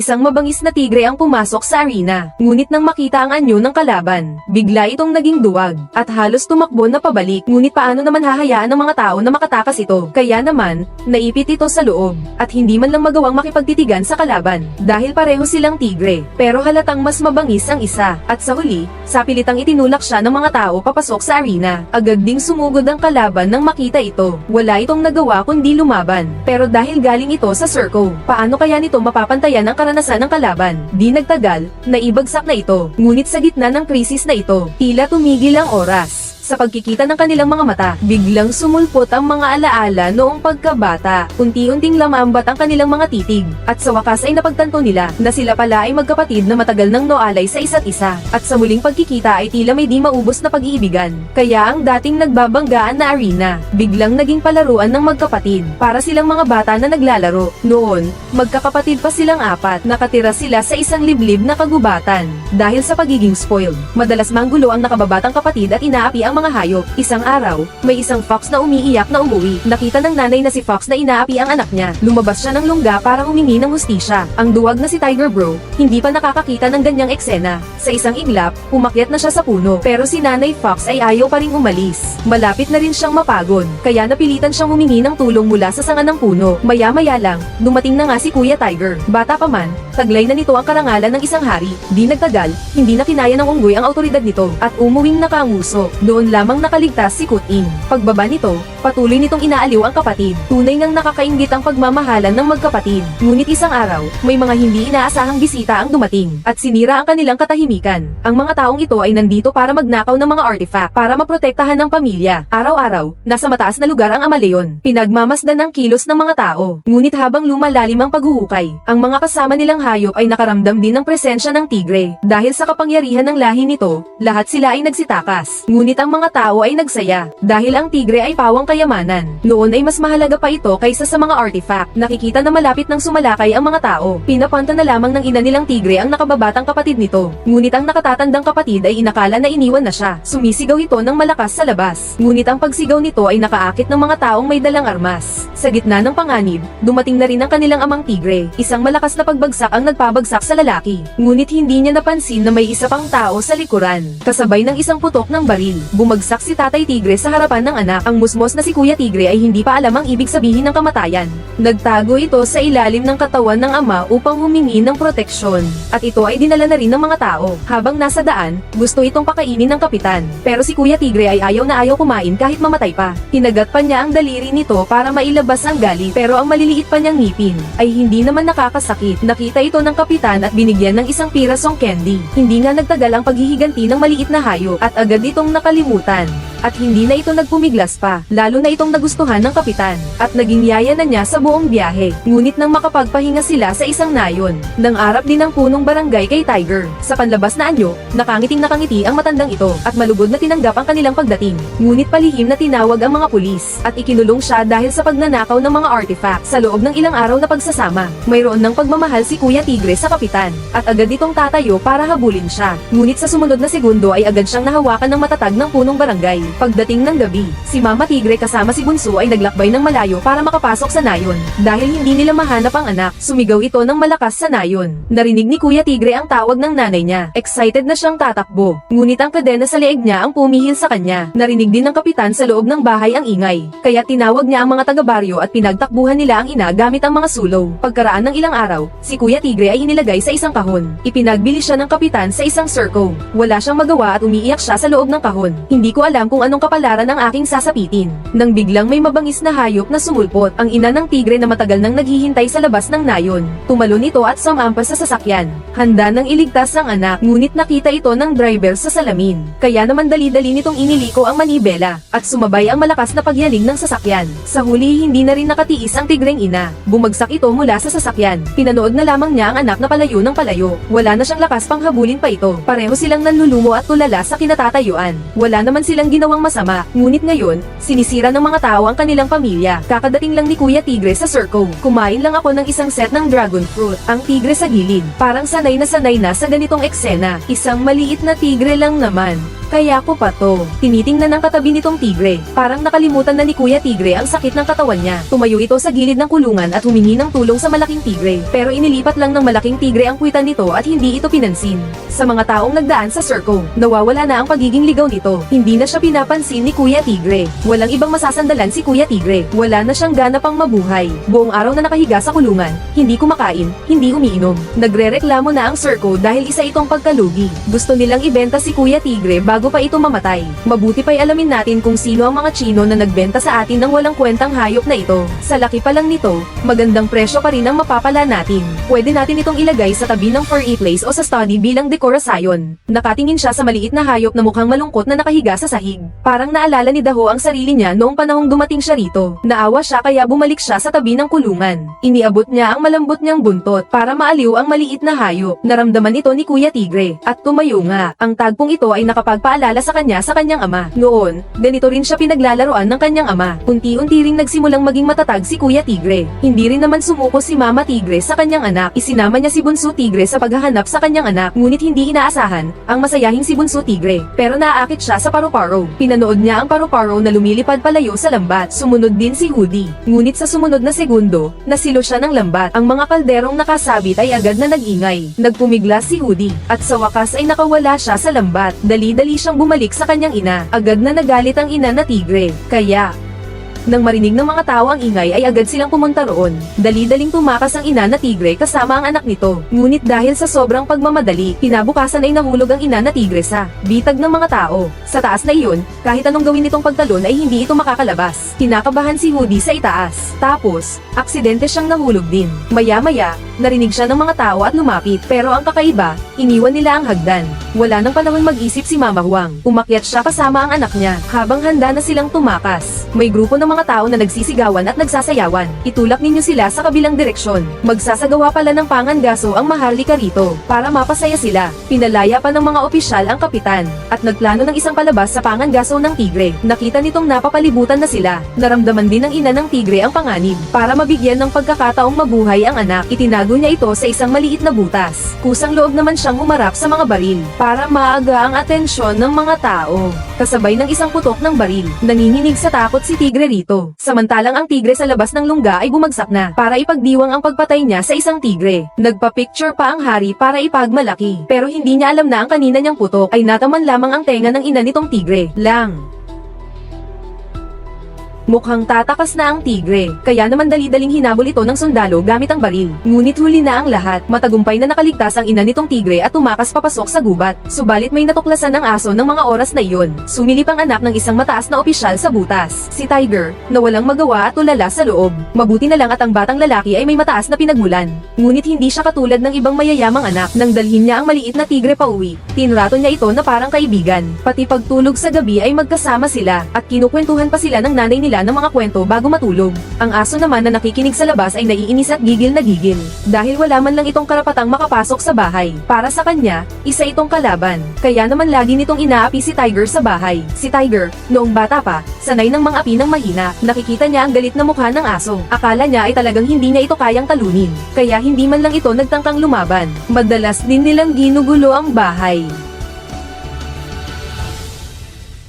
Isang mabangis na tigre ang pumasok sa arena. Ngunit nang makita ang anyo ng kalaban, bigla itong naging duwag at halos tumakbo na pabalik. Ngunit paano naman hahayaan ng mga tao na makatakas ito? Kaya naman, naipit ito sa loob at hindi man lang magawang makipagtitigan sa kalaban dahil pareho silang tigre. Pero halatang mas mabangis ang isa at sa huli, sa pilitang itinulak siya ng mga tao papasok sa arena. Agad ding sumugod ang kalaban nang makita ito. Wala itong nagawa kundi lumaban. Pero dahil galing ito sa circle, paano kaya nito mapapantayan ang karanasan ng kalaban? Di nagtagal, naibagsak na ito. Ngunit sa gitna ng krisis na ito, tila tumigil ang oras. Sa pagkikita ng kanilang mga mata, biglang sumulpot ang mga alaala noong pagkabata. Unti-unting lamambat ang kanilang mga titig. At sa wakas ay napagtanto nila na sila pala ay magkapatid na matagal nang noalay sa isa't isa. At sa muling pagkikita ay tila may di maubos na pag-iibigan. Kaya ang dating nagbabanggaan na arena, biglang naging palaruan ng magkapatid. Para silang mga bata na naglalaro. Noon, magkakapatid pa silang apat. Nakatira sila sa isang liblib na kagubatan. Dahil sa pagiging spoiled, madalas manggulo ang nakababatang kapatid at inaapi ang mga hayop. Isang araw, may isang fox na umiiyak na umuwi. Nakita ng nanay na si fox na inaapi ang anak niya. Lumabas siya ng lungga para humingi ng hustisya. Ang duwag na si Tiger Bro, hindi pa nakakakita ng ganyang eksena. Sa isang iglap, umakyat na siya sa puno. Pero si nanay fox ay ayaw pa ring umalis. Malapit na rin siyang mapagod. Kaya napilitan siyang humingi ng tulong mula sa sanga ng puno. Maya-maya lang, dumating na nga si Kuya Tiger. Bata pa man, taglay na nito ang karangalan ng isang hari. Di nagtagal, hindi na kinaya ng unggoy ang autoridad nito at umuwing nakanguso. Doon lamang nakaligtas si Kuting. Pagbaba nito, patuloy nitong inaaliw ang kapatid. Tunay ngang nakakaingit ang pagmamahalan ng magkapatid. Ngunit isang araw, may mga hindi inaasahang bisita ang dumating at sinira ang kanilang katahimikan. Ang mga taong ito ay nandito para magnakaw ng mga artifact para maprotektahan ng pamilya. Araw-araw, nasa mataas na lugar ang Amaleon. Pinagmamasdan ng kilos ng mga tao. Ngunit habang lumalalim ang paghuhukay, ang mga kasama nilang hayop ay nakaramdam din ng presensya ng tigre. Dahil sa kapangyarihan ng lahi nito, lahat sila ay nagsitakas. Ngunit ang mga tao ay nagsaya, dahil ang tigre ay pawang kayamanan. Noon ay mas mahalaga pa ito kaysa sa mga artifact. Nakikita na malapit ng sumalakay ang mga tao. Pinapanta na lamang ng ina nilang tigre ang nakababatang kapatid nito. Ngunit ang nakatatandang kapatid ay inakala na iniwan na siya. Sumisigaw ito ng malakas sa labas. Ngunit ang pagsigaw nito ay nakaakit ng mga taong may dalang armas. Sa gitna ng panganib, dumating na rin ang kanilang amang tigre. Isang malakas na pagbagsak ang nagpabagsak sa lalaki. Ngunit hindi niya napansin na may isa pang tao sa likuran. Kasabay ng isang putok ng baril. Bumagsak si tatay tigre sa harapan ng anak. Ang musmos na si kuya tigre ay hindi pa alam ang ibig sabihin ng kamatayan. Nagtago ito sa ilalim ng katawan ng ama upang humingi ng proteksyon. At ito ay dinala na rin ng mga tao. Habang nasa daan, gusto itong pakainin ng kapitan. Pero si kuya tigre ay ayaw na ayaw kumain kahit mamatay pa. Hinagat pa niya ang daliri nito para mailabas ang galit. Pero ang maliliit pa niyang ngipin ay hindi naman nakakasakit. Nakita ito ng kapitan at binigyan ng isang pirasong candy. Hindi nga nagtagal ang paghihiganti ng maliit na hayop at agad itong nakalimutan. At hindi na ito nagpumiglas pa, lalo na itong nagustuhan ng kapitan. At naging yaya na niya sa buong biyahe. Ngunit nang makapagpahinga sila sa isang nayon, nang arap din ang punong barangay kay Tiger. Sa panlabas na anyo, nakangiting nakangiti ang matandang ito at malugod na tinanggap ang kanilang pagdating. Ngunit palihim na tinawag ang mga pulis at ikinulong siya dahil sa pagnanakaw ng mga artifact. Sa loob ng ilang araw na pagsasama, mayroon ng pagmamahal si Kuya Tigre sa kapitan at agad itong tatayo para habulin siya. Ngunit sa sumunod na segundo ay agad siyang nahawakan ng matatag ng punong barangay. Pagdating ng gabi, si Mama Tigre kasama si Bunso ay naglakbay ng malayo para makapasok sa nayon. Dahil hindi nila mahanap ang anak, sumigaw ito ng malakas sa nayon. Narinig ni Kuya Tigre ang tawag ng nanay niya. Excited na siyang tatakbo. Ngunit ang kadena sa leeg niya ang pumihil sa kanya. Narinig din ng kapitan sa loob ng bahay ang ingay. Kaya tinawag niya ang mga taga-baryo at pinagtakbuhan nila ang ina gamit ang mga sulow. Pagkaraan ng ilang araw, si Kuya Tigre ay inilagay sa isang kahon. Ipinagbili siya ng kapitan sa isang circle. Wala siyang magawa at umiiyak siya sa loob ng kahon. Hindi ko alam kung anong kapalaran ang aking sasapitin. Nang biglang may mabangis na hayop na sumulpot, ang ina ng tigre na matagal nang naghihintay sa labas ng nayon. Tumalon ito at sumampas sa sasakyan. Handa nang iligtas ang anak, ngunit nakita ito ng driver sa salamin. Kaya naman dali-dali nitong iniliko ang manibela, at sumabay ang malakas na pagyaling ng sasakyan. Sa huli hindi na rin nakatiis ang tigreng ina. Bumagsak ito mula sa sasakyan. Pinanood na lamang niya ang anak na palayo ng palayo. Wala na siyang lakas pang habulin pa ito. Pareho silang nanlulumo at tulala sa kinatatayuan. Wala naman silang ginawang masama, ngunit ngayon, sinisira ng mga tao ang kanilang pamilya. Kakadating lang ni Kuya Tigre sa circle. Kumain lang ako ng isang set ng dragon fruit. Ang tigre sa gilid. Parang sanay na sanay na sa ganitong eksena. Isang maliit na tigre lang naman. Kaya ko pa to. Tinitingnan ng katabi nitong tigre. Parang nakalimutan na ni Kuya Tigre ang sakit ng katawan niya. Tumayo ito sa gilid ng kulungan at humingi ng tulong sa malaking tigre. Pero inilipat lang ng malaking tigre ang kwitan nito at hindi ito pinansin. Sa mga taong nagdaan sa circo, nawawala na ang pagiging ligaw nito. Hindi na siya pinapansin ni Kuya Tigre. Walang ibang masasandalan si Kuya Tigre. Wala na siyang gana pang mabuhay. Buong araw na nakahiga sa kulungan, hindi kumakain, hindi umiinom. Nagrereklamo na ang circo dahil isa itong pagkalugi. Gusto nilang ibenta si Kuya Tigre bago pa ito mamatay. Mabuti pa'y alamin natin kung sino ang mga Chino na nagbenta sa atin ng walang kwentang hayop na ito. Sa laki pa lang nito, magandang presyo pa rin ang mapapala natin. Pwede natin itong ilagay sa tabi ng furry place o sa study bilang dekorasyon. Nakatingin siya sa maliit na hayop na mukhang malungkot na nakahiga sa sahig. Parang naalala ni Daho ang sarili niya noong panahong dumating siya rito. Naawa siya kaya bumalik siya sa tabi ng kulungan. Iniabot niya ang malambot niyang buntot para maaliw ang maliit na hayop. Naramdaman ito ni Kuya Tigre at tumayo nga. Ang tagpong ito ay nakapagpaalala sa kanya sa kanyang ama. Noon, ganito rin siya pinaglalaroan ng kanyang ama. Unti-unti ring nagsimulang maging matatag si Kuya Tigre. Hindi rin naman sumuko si Mama Tigre sa kanyang anak. Isinama niya si Bunso Tigre sa paghahanap sa kanyang anak, ngunit hindi inaasahan ang masayahing si Bunso Tigre. Pero naaakit siya sa paru-paro. Pinanood niya ang paru-paro na lumilipad palayo sa lambat. Sumunod din si Hoodie. Ngunit sa sumunod na segundo, nasilo siya ng lambat. Ang mga kalderong nakasabit ay agad na nag-ingay. Nagpumigla si Hoodie. At sa wakas ay nakawala siya sa lambat. Dali-dali siyang bumalik sa kanyang ina. Agad na nagalit ang ina na tigre. Kaya, nang marinig ng mga tao ang ingay ay agad silang pumunta roon. Dali-daling tumakas ang ina na tigre kasama ang anak nito. Ngunit dahil sa sobrang pagmamadali, kinabukasan ay nahulog ang ina na tigre sa bitag ng mga tao. Sa taas na iyon, kahit anong gawin nitong pagtalon ay hindi ito makakalabas. Kinakabahan si Hoodie sa itaas. Tapos, aksidente siyang nahulog din. Maya-maya, narinig siya ng mga tao at lumapit. Pero ang kakaiba, iniwan nila ang hagdan. Wala nang panahon mag-isip si Mama Huang. Umakyat siya kasama ang anak niya, habang handa na silang tumakas. May grupo ng mga tao na nagsisigawan at nagsasayawan. Itulak ninyo sila sa kabilang direksyon. Magsasagawa pala ng pangangaso ang maharlika rito, para mapasaya sila. Pinalaya pa ng mga opisyal ang kapitan, at nagplano ng isang palabas sa pangangaso ng tigre. Nakita nitong napapalibutan na sila. Naramdaman din ng ina ng tigre ang panganib. Para mabigyan ng pagkakataong mabuhay ang anak, itinago niya ito sa isang maliit na butas. Kusang loob naman siyang humarap sa mga baril, para maaga ang atensyon ng mga tao. Kasabay ng isang putok ng baril, nanginginig sa takot si tigre rito. Samantalang ang tigre sa labas ng lungga ay bumagsak na, para ipagdiwang ang pagpatay niya sa isang tigre. Nagpa-picture pa ang hari para ipagmalaki, pero hindi niya alam na ang kanina niyang putok ay nataman lamang ang tenga ng ina nitong tigre. Lang. Mukhang tatakas na ang tigre, kaya naman dali-daling hinabol ito ng sundalo gamit ang baril. Ngunit huli na ang lahat, matagumpay na nakaligtas ang ina nitong tigre at tumakas papasok sa gubat. Subalit may natuklasan ng aso ng mga oras na iyon. Sumilip ang anak ng isang mataas na opisyal sa butas, si Tiger, na walang magawa at tulala sa loob. Mabuti na lang at ang batang lalaki ay may mataas na pinagmulan. Ngunit hindi siya katulad ng ibang mayayamang anak nang dalhin niya ang maliit na tigre pa uwi. Tinrato niya ito na parang kaibigan. Pati pagtulog sa gabi ay magkasama sila at kinukwentuhan pa sila ng nanay nila ng mga kwento bago matulog. Ang aso naman na nakikinig sa labas ay naiinis at gigil na gigil. Dahil wala man lang itong karapatang makapasok sa bahay. Para sa kanya, isa itong kalaban. Kaya naman lagi nitong inaapi si Tiger sa bahay. Si Tiger, noong bata pa, sanay ng mga api ng mahina. Nakikita niya ang galit na mukha ng aso. Akala niya ay talagang hindi niya ito kayang talunin. Kaya hindi man lang ito nagtangkang lumaban. Madalas din nilang ginugulo ang bahay.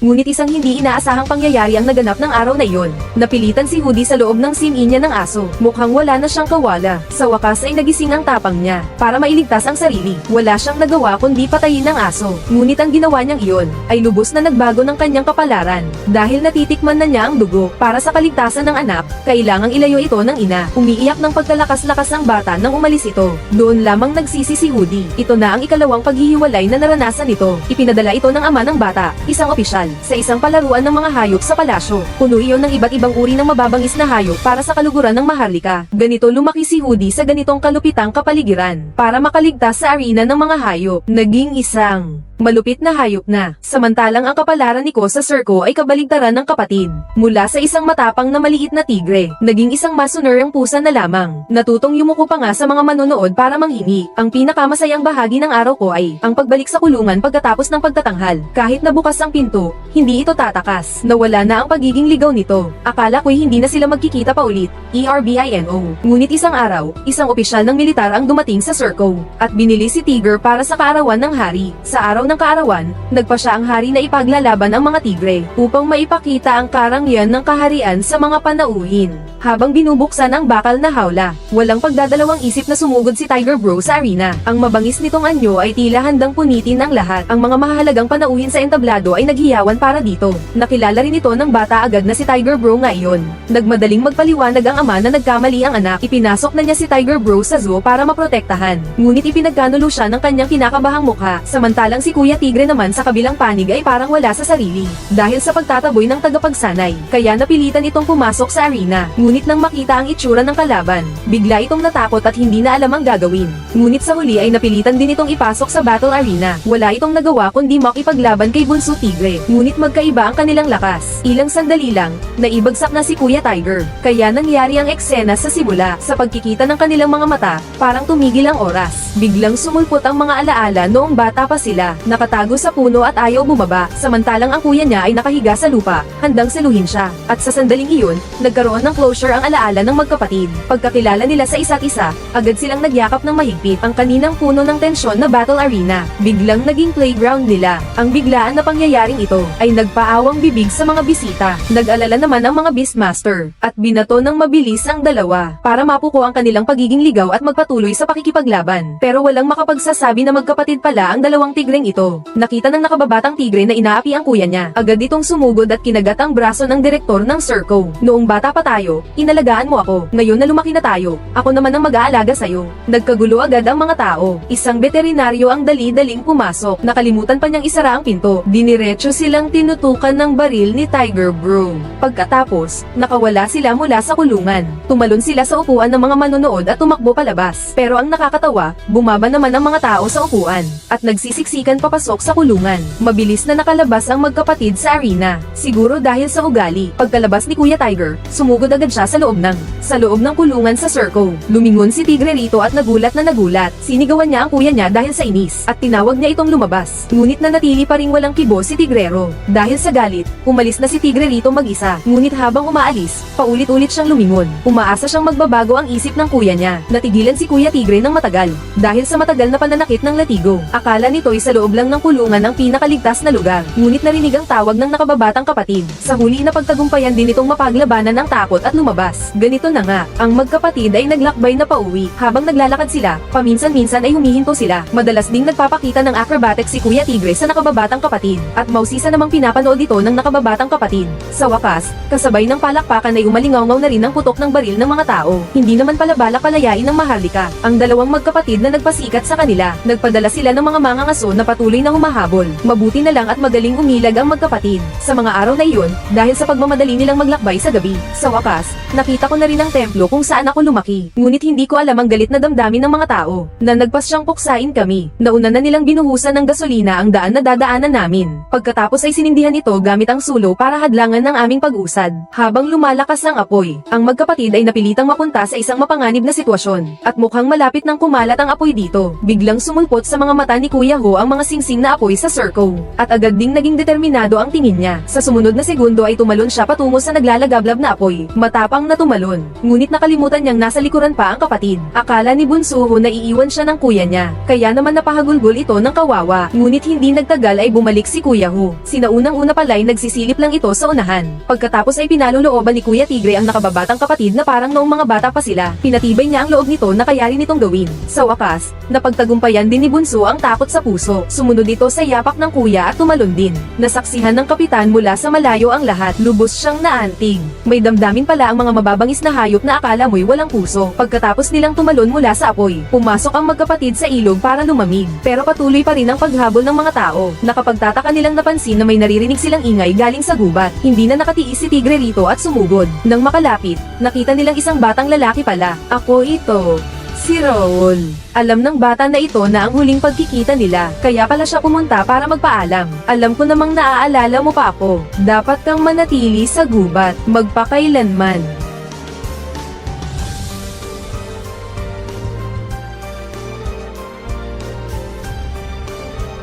Ngunit isang hindi inaasahang pangyayari ang naganap ng araw na iyon. Napilitan si Hoodie sa loob ng simi niya ng aso. Mukhang wala na siyang kawala. Sa wakas ay nagising ang tapang niya. Para mailigtas ang sarili, wala siyang nagawa kundi patayin ang aso. Ngunit ang ginawa niyang iyon, ay lubos na nagbago ng kanyang kapalaran. Dahil natitikman na niya ang dugo, para sa kaligtasan ng anak, kailangang ilayo ito ng ina. Umiiyak ng pagkalakas-lakas ng bata nang umalis ito. Doon lamang nagsisi si Hoodie. Ito na ang ikalawang paghihiwalay na naranasan nito. Ipinadala ito ng ama ng bata, isang opisyal sa isang palaruan ng mga hayop sa palasyo. Puno iyon ng iba't ibang uri ng mababangis na hayop para sa kaluguran ng maharlika. Ganito lumaki si Hoodie sa ganitong kalupitang kapaligiran para makaligtas sa arena ng mga hayop. Naging isang malupit na hayop na. Samantalang ang kapalaran ni Ko sa circo ay kabaligtaran ng kapatid. Mula sa isang matapang na maliit na tigre, naging isang masuner ang pusa na lamang. Natutong yumuko pa nga sa mga manonood para manghingi. Ang pinakamasayang bahagi ng araw ko ay ang pagbalik sa kulungan pagkatapos ng pagtatanghal. Kahit nabukas ang pinto, hindi ito tatakas. Nawala na ang pagiging ligaw nito. Akala ko'y hindi na sila magkikita pa ulit. ERBINO. Ngunit isang araw, isang opisyal ng militar ang dumating sa circo at binili si Tiger para sa kaarawan ng hari. Sa araw ng kaarawan, nagpa siya ang hari na ipaglalaban ang mga tigre, upang maipakita ang karangyan ng kaharian sa mga panauhin. Habang binubuksan ang bakal na hawla, walang pagdadalawang isip na sumugod si Tiger Bro sa arena. Ang mabangis nitong anyo ay tila handang punitin ang lahat. Ang mga mahalagang panauhin sa entablado ay naghiyawan para dito. Nakilala rin ito ng bata agad na si Tiger Bro nga iyon. Nagmadaling magpaliwanag ang ama na nagkamali ang anak. Ipinasok na niya si Tiger Bro sa zoo para maprotektahan. Ngunit ipinagkanulo siya ng kanyang kinakabahang mukha. Samantalang si Kuya Tigre naman sa kabilang panig ay parang wala sa sarili. Dahil sa pagtataboy ng tagapagsanay, kaya napilitan itong pumasok sa arena. Ngunit nang makita ang itsura ng kalaban, bigla itong natakot at hindi na alam ang gagawin. Ngunit sa huli ay napilitan din itong ipasok sa battle arena. Wala itong nagawa kundi makipaglaban kay Bunso Tigre. Ngunit magkaiba ang kanilang lakas. Ilang sandali lang, naibagsak na si Kuya Tiger. Kaya nangyari ang eksena sa simula. Sa pagkikita ng kanilang mga mata, parang tumigil ang oras. Biglang sumulpot ang mga alaala noong bata pa sila. Nakatago sa puno at ayaw bumaba. Samantalang ang kuya niya ay nakahiga sa lupa, handang saluhin siya. At sa sandaling iyon, nagkaroon ng closure ang alaala ng magkapatid. Pagkakilala nila sa isa't isa, agad silang nagyakap ng mahigpit. Ang kaninang puno ng tensyon na battle arena, biglang naging playground nila. Ang biglaan na pangyayaring ito, ay nagpaawang bibig sa mga bisita. Nag-alala naman ang mga Beastmaster, at binato ng mabilis ang dalawa, para mapuko ang kanilang pagiging ligaw at magpatuloy sa pakikipaglaban. Pero walang makapagsasabi na magkapatid pala ang dalawang tigreng ito. Nakita ng nakababatang tigre na inaapi ang kuya niya. Agad itong sumugod at kinagat ang braso ng direktor ng Circo. Noong bata pa tayo, inalagaan mo ako. Ngayon na lumaki na tayo, ako naman ang mag-aalaga sa'yo. Nagkagulo agad ang mga tao. Isang veterinaryo ang dali-daling pumasok. Nakalimutan pa niyang isara ang pinto. Diniretso silang tinutukan ng baril ni Tiger Bro. Pagkatapos, nakawala sila mula sa kulungan. Tumalon sila sa upuan ng mga manonood at tumakbo palabas. Pero ang nakakatawa, bumaba naman ang mga tao sa upuan. At nagsisiksikan papasok sa kulungan. Mabilis na nakalabas ang magkapatid sa arena. Siguro dahil sa ugali. Pagkalabas ni Kuya Tiger, sumugod agad siya sa loob ng sa loob ng kulungan sa Circo. Lumingon si Tigre rito at nagulat na nagulat. Sinigawan niya ang kuya niya dahil sa inis at tinawag niya itong lumabas. Ngunit nanatili pa ring walang kibo si Tigrero. Dahil sa galit, umalis na si Tigre rito mag-isa. Ngunit habang umaalis, paulit-ulit siyang lumingon. Umaasa siyang magbabago ang isip ng kuya niya. Natigilan si Kuya Tigre ng matagal dahil sa matagal na pananakit ng latigo. Akala nito'y sa loob lang ng kulungan ang pinakaligtas na lugar. Ngunit narinig ang tawag ng nakababatang kapatid. Sa huli na pagtagumpayan din itong mapaglabanan ng takot at lumabas. Ganito na nga, ang magkapatid ay naglakbay na pauwi. Habang naglalakad sila, paminsan-minsan ay humihinto sila. Madalas ding nagpapakita ng acrobatics si Kuya Tigre sa nakababatang kapatid. At mausisa namang pinapanood ito ng nakababatang kapatid. Sa wakas, kasabay ng palakpakan ay umalingaw na rin ang putok ng baril ng mga tao. Hindi naman pala balak palayain ng Maharlika. Ang dalawang magkapatid na nagpasikat sa kanila. Nagpadala sila ng mga mangangaso na patuloy na humahabol. Mabuti na lang at magaling umilag ang magkapatid. Sa mga araw na iyon, dahil sa pagmamadali nilang maglakbay sa gabi. Sa wakas, nakita ko na rin ang templo kung saan ako lumaki. Ngunit hindi ko alam ang galit na damdamin ng mga tao. Na nagpas siyang puksain kami. Nauna na nilang binuhusan ng gasolina ang daan na dadaanan namin. Pagkatapos ay sinindihan ito gamit ang sulo para hadlangan ng aming pag-usad. Habang lumalakas ang apoy, ang magkapatid ay napilitang mapunta sa isang mapanganib na sitwasyon. At mukhang malapit ng kumalat ang apoy dito. Biglang sumulpot sa mga mata ni Kuya Ho ang mga singsing na apoy sa Circo. At agad ding naging determinado ang tingin niya. Sa sumunod na segundo ay tumalon siya patungo sa naglalagablab na apoy. Matapang na tumalon. Ngunit nakalimutan niyang nasa likuran pa ang kapatid. Akala ni Bunsuho na iiwan siya ng kuya niya. Kaya naman napahagulgol ito ng kawawa. Ngunit hindi nagtagal ay bumalik si Kuya Ho. Sinaunang-una pala'y nagsisilip lang ito sa unahan. Pagkatapos ay pinalulooban ni Kuya Tigre ang nakababatang kapatid na parang noong mga bata pa sila. Pinatibay niya ang loob nito na kayari nitong gawin. Sa wakas, napagtagumpayan din ni Bunso ang takot sa puso. Sumunod ito sa yapak ng kuya at tumalon din. Nasaksihan ng kapitan mula sa malayo ang lahat. Lubos siyang naantig. May damdamin pala ang mga mababangis na hayop na akala mo'y walang puso. Pagkatapos nilang tumalon mula sa apoy, pumasok ang magkapatid sa ilog para lumamig. Pero patuloy pa rin ang paghabol ng mga tao. Nakapagtataka nilang napansin na may naririnig silang ingay galing sa gubat. Hindi na nakatiis si Tigre rito at sumugod. Nang makalapit, nakita nilang isang batang lalaki pala. Ako ito. Si Raul. Alam ng bata na ito na ang huling pagkikita nila, kaya pala siya pumunta para magpaalam. Alam ko namang naaalala mo pa ako. Dapat kang manatili sa gubat, magpakailanman.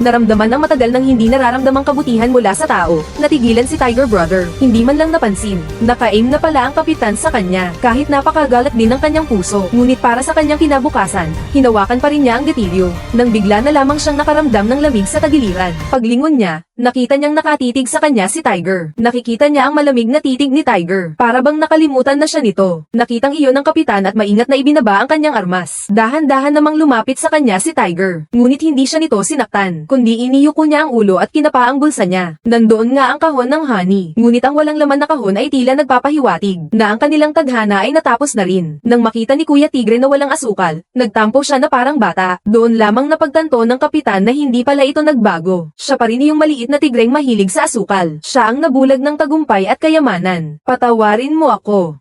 Naramdaman ang matagal nang hindi nararamdamang kabutihan mula sa tao. Natigilan si Tiger Brother. Hindi man lang napansin. Naka-aim na pala ang kapitan sa kanya. Kahit napakagalat din ng kanyang puso. Ngunit para sa kanyang kinabukasan, hinawakan pa rin niya ang gatilyo. Nang bigla na lamang siyang nakaramdam ng lamig sa tagiliran. Paglingon niya, nakita niyang nakatitig sa kanya si Tiger. Nakikita niya ang malamig na titig ni Tiger. Para bang nakalimutan na siya nito. Nakitang iyon ng kapitan at maingat na ibinaba ang kanyang armas. Dahan-dahan namang lumapit sa kanya si Tiger. Ngunit hindi siya nito sinaktan, kundi iniyuko niya ang ulo at kinapa ang bulsa niya. Nandoon nga ang kahon ng honey. Ngunit ang walang laman na kahon ay tila nagpapahiwatig na ang kanilang tadhana ay natapos na rin. Nang makita ni Kuya Tigre na walang asukal, nagtampo siya na parang bata. Doon lamang napagtanto ng kapitan na hindi pala ito nagbago. Siya pa rin yung maliit na tigreng mahilig sa asukal. Siya ang nabulag ng tagumpay at kayamanan. Patawarin mo ako.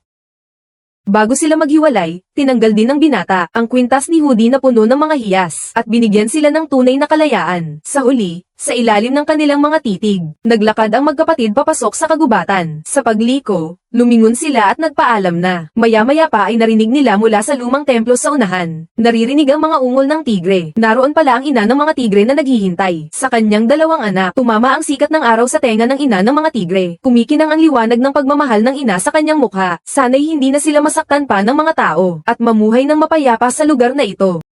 Bago sila maghiwalay, tinanggal din ng binata ang kwintas ni Hudi na puno ng mga hiyas at binigyan sila ng tunay na kalayaan. Sa huli, sa ilalim ng kanilang mga titig, naglakad ang magkapatid papasok sa kagubatan. Sa pagliko, lumingon sila at nagpaalam na. Maya-maya pa ay narinig nila mula sa lumang templo sa unahan. Naririnig ang mga ungol ng tigre. Naroon pala ang ina ng mga tigre na naghihintay. Sa kanyang dalawang anak, tumama ang sikat ng araw sa tenga ng ina ng mga tigre. Kumikinang ang liwanag ng pagmamahal ng ina sa kanyang mukha. Sana'y hindi na sila masaktan pa ng mga tao at mamuhay ng mapayapa sa lugar na ito.